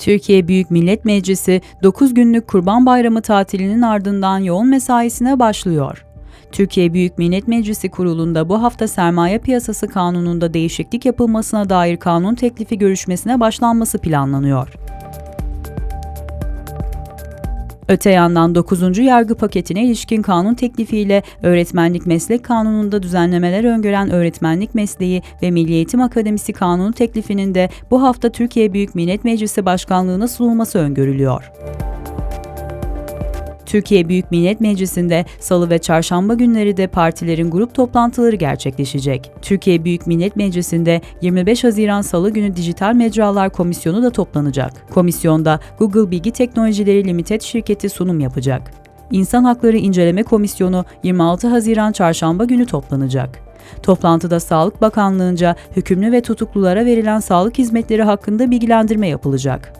Türkiye Büyük Millet Meclisi 9 günlük Kurban Bayramı tatilinin ardından yoğun mesaisine başlıyor. Türkiye Büyük Millet Meclisi kurulunda bu hafta sermaye piyasası kanununda değişiklik yapılmasına dair kanun teklifi görüşmesine başlanması planlanıyor. Öte yandan 9. yargı paketine ilişkin kanun teklifiyle öğretmenlik meslek kanununda düzenlemeler öngören öğretmenlik mesleği ve Milli Eğitim Akademisi kanunu teklifinin de bu hafta Türkiye Büyük Millet Meclisi Başkanlığı'na sunulması öngörülüyor. Türkiye Büyük Millet Meclisi'nde salı ve çarşamba günleri de partilerin grup toplantıları gerçekleşecek. Türkiye Büyük Millet Meclisi'nde 25 Haziran Salı günü Dijital Mecralar Komisyonu da toplanacak. Komisyonda Google Bilgi Teknolojileri Limited şirketi sunum yapacak. İnsan Hakları İnceleme Komisyonu 26 Haziran Çarşamba günü toplanacak. Toplantıda Sağlık Bakanlığı'nca hükümlü ve tutuklulara verilen sağlık hizmetleri hakkında bilgilendirme yapılacak.